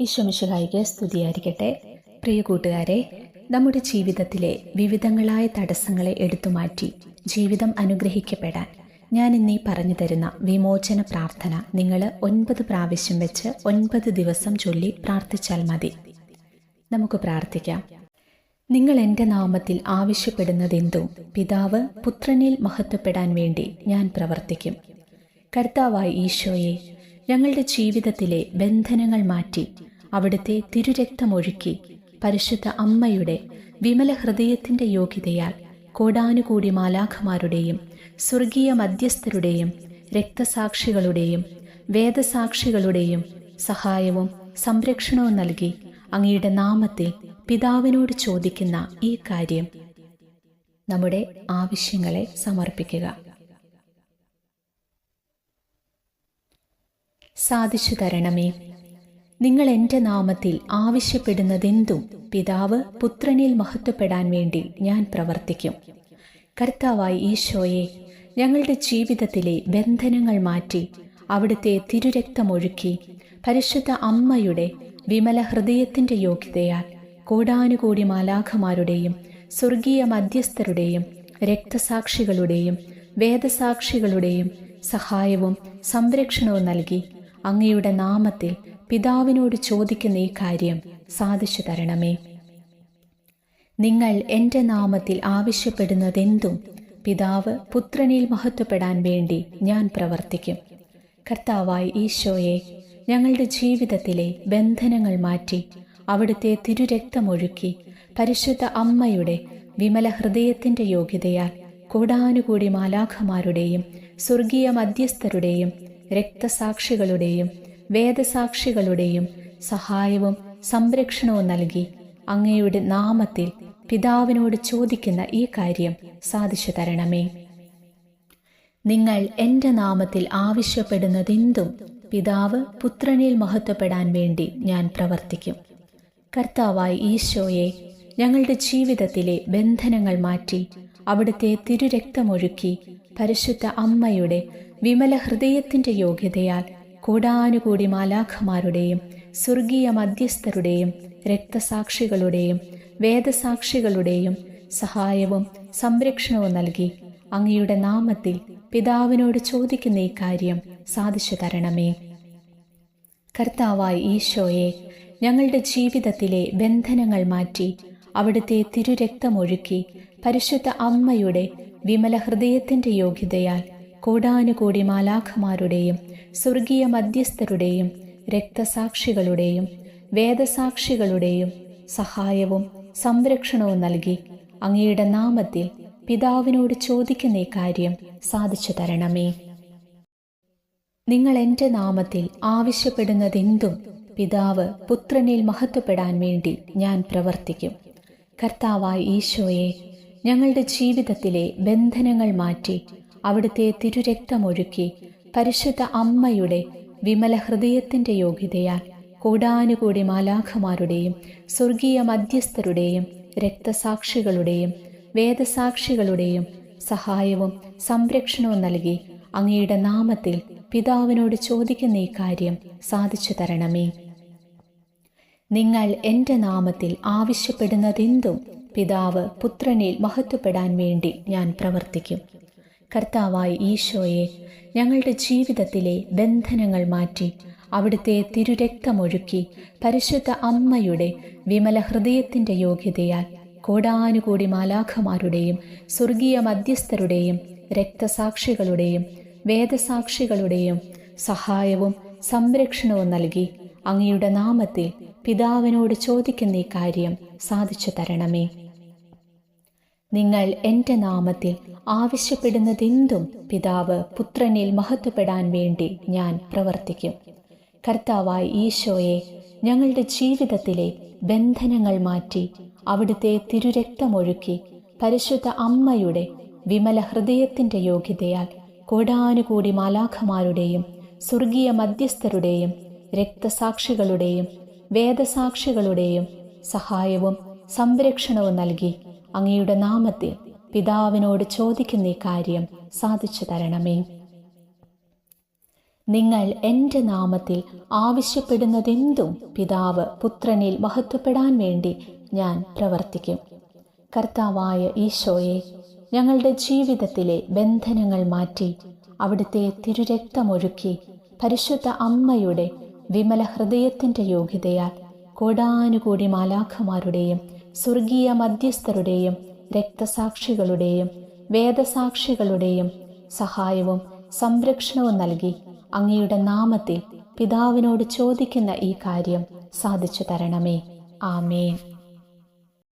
ഈശ്വമിശുഹായിക്ക് സ്തുതിയായിരിക്കട്ടെ. പ്രിയ കൂട്ടുകാരെ നമ്മുടെ ജീവിതത്തിലെ വിവിധങ്ങളായ തടസ്സങ്ങളെ എടുത്തുമാറ്റി ജീവിതം അനുഗ്രഹിക്കപ്പെടാൻ ഞാൻ ഇന്നീ പറഞ്ഞു തരുന്ന വിമോചന പ്രാർത്ഥന നിങ്ങൾ ഒൻപത് പ്രാവശ്യം വെച്ച് ഒൻപത് ദിവസം ചൊല്ലി പ്രാർത്ഥിച്ചാൽ മതി. നമുക്ക് പ്രാർത്ഥിക്കാം. നിങ്ങൾ എന്റെ നാമത്തിൽ ആവശ്യപ്പെടുന്നതെന്തും പിതാവ് പുത്രനിൽ മഹത്വപ്പെടാൻ വേണ്ടി ഞാൻ പ്രവർത്തിക്കും. കർത്താവായി ഈശോയെ ഞങ്ങളുടെ ജീവിതത്തിലെ ബന്ധനങ്ങൾ മാറ്റി അവിടുത്തെ തിരുരക്തമൊഴുക്കി പരിശുദ്ധ അമ്മയുടെ വിമല ഹൃദയത്തിന്റെ യോഗ്യതയാൽ കോടാനുകൂടി മാലാഖമാരുടെയും സ്വർഗീയ മധ്യസ്ഥരുടെയും രക്തസാക്ഷികളുടെയും വേദസാക്ഷികളുടെയും സഹായവും സംരക്ഷണവും നൽകി അങ്ങയുടെ നാമത്തെ പിതാവിനോട് ചോദിക്കുന്ന ഈ കാര്യം നമ്മുടെ ആവശ്യങ്ങളെ സമർപ്പിക്കുക. സാധിച്ചു തരണമേ. നിങ്ങൾ എന്റെ നാമത്തിൽ ആവശ്യപ്പെടുന്നതെന്തും പിതാവ് പുത്രനിൽ മഹത്വപ്പെടാൻ വേണ്ടി ഞാൻ പ്രവർത്തിക്കും. കർത്താവായി ഈശോയെ ഞങ്ങളുടെ ജീവിതത്തിലെ ബന്ധനങ്ങൾ മാറ്റി അവിടുത്തെ തിരുരക്തമൊഴുക്കി പരിശുദ്ധ അമ്മയുടെ വിമല ഹൃദയത്തിന്റെ യോഗ്യതയാൽ കോടാനുകോടി മാലാഖമാരുടെയും സ്വർഗീയ മധ്യസ്ഥരുടെയും രക്തസാക്ഷികളുടെയും വേദസാക്ഷികളുടെയും സഹായവും സംരക്ഷണവും നൽകി അങ്ങയുടെ നാമത്തിൽ പിതാവിനോട് ചോദിക്കുന്ന ഈ കാര്യം സാധിച്ചു തരണമേ. നിങ്ങൾ എന്റെ നാമത്തിൽ ആവശ്യപ്പെടുന്നതെന്തും പിതാവ് പുത്രനിൽ മഹത്വപ്പെടാൻ വേണ്ടി ഞാൻ പ്രവർത്തിക്കും. കർത്താവായി ഈശോയെ ഞങ്ങളുടെ ജീവിതത്തിലെ ബന്ധനങ്ങൾ മാറ്റി അവിടുത്തെ തിരുരക്തമൊഴുക്കി പരിശുദ്ധ അമ്മയുടെ വിമല ഹൃദയത്തിന്റെ യോഗ്യതയാൽ കൂടാനുകൂടി മാലാഖമാരുടെയും സ്വർഗീയ മധ്യസ്ഥരുടെയും രക്തസാക്ഷികളുടെയും വേദസാക്ഷികളുടെയും സഹായവും സംരക്ഷണവും നൽകി അങ്ങയുടെ നാമത്തിൽ പിതാവിനോട് ചോദിക്കുന്ന ഈ കാര്യം സാധിച്ചു തരണമേ. നിങ്ങൾ എന്റെ നാമത്തിൽ ആവശ്യപ്പെടുന്നതെന്തും പിതാവ് പുത്രനിൽ മഹത്വപ്പെടാൻ വേണ്ടി ഞാൻ പ്രവർത്തിക്കും. കർത്താവായി ഈശോയെ ഞങ്ങളുടെ ജീവിതത്തിലെ ബന്ധനങ്ങൾ മാറ്റി അവിടുത്തെ തിരുരക്തമൊഴുക്കി പരിശുദ്ധ അമ്മയുടെ വിമല ഹൃദയത്തിന്റെ യോഗ്യതയാൽ കോടാനുകൂടി മാലാഖമാരുടെയും സ്വർഗീയ മധ്യസ്ഥരുടെയും രക്തസാക്ഷികളുടെയും വേദസാക്ഷികളുടെയും സഹായവും സംരക്ഷണവും നൽകി അങ്ങയുടെ നാമത്തിൽ പിതാവിനോട് ചോദിക്കുന്ന ഈ കാര്യം സാധിച്ചു തരണമേ. കർത്താവായി ഈശോയെ ഞങ്ങളുടെ ജീവിതത്തിലെ ബന്ധനങ്ങൾ മാറ്റി അവിടുത്തെ തിരുരക്തമൊഴുക്കി പരിശുദ്ധ അമ്മയുടെ വിമല ഹൃദയത്തിന്റെ യോഗ്യതയാൽ കോടാനുകൂടി മാലാഖമാരുടെയും സ്വർഗീയ മധ്യസ്ഥരുടെയും രക്തസാക്ഷികളുടെയും വേദസാക്ഷികളുടെയും സഹായവും സംരക്ഷണവും നൽകി അങ്ങയുടെ നാമത്തിൽ പിതാവിനോട് ചോദിക്കുന്ന ഈ കാര്യം സാധിച്ചു തരണമേ. നിങ്ങൾ എന്റെ നാമത്തിൽ ആവശ്യപ്പെടുന്നതെന്തും പിതാവ് പുത്രനിൽ മഹത്വപ്പെടാൻ വേണ്ടി ഞാൻ പ്രവർത്തിക്കും. കർത്താവായ ഈശോയെ ഞങ്ങളുടെ ജീവിതത്തിലെ ബന്ധനങ്ങൾ മാറ്റി അവിടുത്തെ തിരുരക്തമൊഴുക്കി പരിശുദ്ധ അമ്മയുടെ വിമല ഹൃദയത്തിന്റെ യോഗ്യതയാൽ കൂടാനുകൂടി മാലാഖമാരുടെയും സ്വർഗീയ മധ്യസ്ഥരുടെയും രക്തസാക്ഷികളുടെയും വേദസാക്ഷികളുടെയും സഹായവും സംരക്ഷണവും നൽകി അങ്ങയുടെ നാമത്തിൽ പിതാവിനോട് ചോദിക്കുന്ന ഈ കാര്യം സാധിച്ചു തരണമേ. നിങ്ങൾ എന്റെ നാമത്തിൽ ആവശ്യപ്പെടുന്നതെന്തും പിതാവ് പുത്രനിൽ മഹത്വപ്പെടാൻ വേണ്ടി ഞാൻ പ്രവർത്തിക്കും. കർത്താവായി ഈശോയെ ഞങ്ങളുടെ ജീവിതത്തിലെ ബന്ധനങ്ങൾ മാറ്റി അവിടുത്തെ തിരുരക്തമൊഴുക്കി പരിശുദ്ധ അമ്മയുടെ വിമല ഹൃദയത്തിന്റെ യോഗ്യതയാൽ കോടാനുകൂടി മാലാഖമാരുടെയും സ്വർഗീയ മധ്യസ്ഥരുടെയും രക്തസാക്ഷികളുടെയും വേദസാക്ഷികളുടെയും സഹായവും സംരക്ഷണവും നൽകി അങ്ങയുടെ നാമത്തിൽ പിതാവിനോട് ചോദിക്കുന്ന ഈ കാര്യം സാധിച്ചു തരണമേ. നിങ്ങൾ എന്റെ നാമത്തിൽ ആവശ്യപ്പെടുന്നതെന്തും പിതാവ് പുത്രനിൽ മഹത്വപ്പെടാൻ വേണ്ടി ഞാൻ പ്രവർത്തിക്കും. കർത്താവായി ഈശോയെ ഞങ്ങളുടെ ജീവിതത്തിലെ ബന്ധനങ്ങൾ മാറ്റി അവിടുത്തെ തിരുരക്തമൊഴുക്കി പരിശുദ്ധ അമ്മയുടെ വിമല ഹൃദയത്തിന്റെ യോഗ്യതയാൽ കോടാനുകൂടി മാലാഖമാരുടെയും സ്വർഗീയ മധ്യസ്ഥരുടെയും രക്തസാക്ഷികളുടെയും വേദസാക്ഷികളുടെയും സഹായവും സംരക്ഷണവും നൽകി അങ്ങയുടെ നാമത്തിൽ പിതാവിനോട് ചോദിക്കുന്ന ഈ കാര്യം സാധിച്ചു തരണമേ. നിങ്ങൾ എന്റെ നാമത്തിൽ ആവശ്യപ്പെടുന്നതെന്തും പിതാവ് പുത്രനിൽ മഹത്വപ്പെടാൻ വേണ്ടി ഞാൻ പ്രവർത്തിക്കും. കർത്താവായ ഈശോയെ ഞങ്ങളുടെ ജീവിതത്തിലെ ബന്ധനങ്ങൾ മാറ്റി അവിടുത്തെ തിരുരക്തമൊഴുക്കി പരിശുദ്ധ അമ്മയുടെ വിമല ഹൃദയത്തിന്റെ യോഗ്യതയാൽ കോടാനുകൂടി മാലാഖമാരുടെയും സ്വർഗീയ മധ്യസ്ഥരുടെയും രക്തസാക്ഷികളുടെയും വേദസാക്ഷികളുടെയും സഹായവും സംരക്ഷണവും നൽകി അങ്ങയുടെ നാമത്തിൽ പിതാവിനോട് ചോദിക്കുന്ന ഈ കാര്യം സാധിച്ചു തരണമേ. ആമേൻ.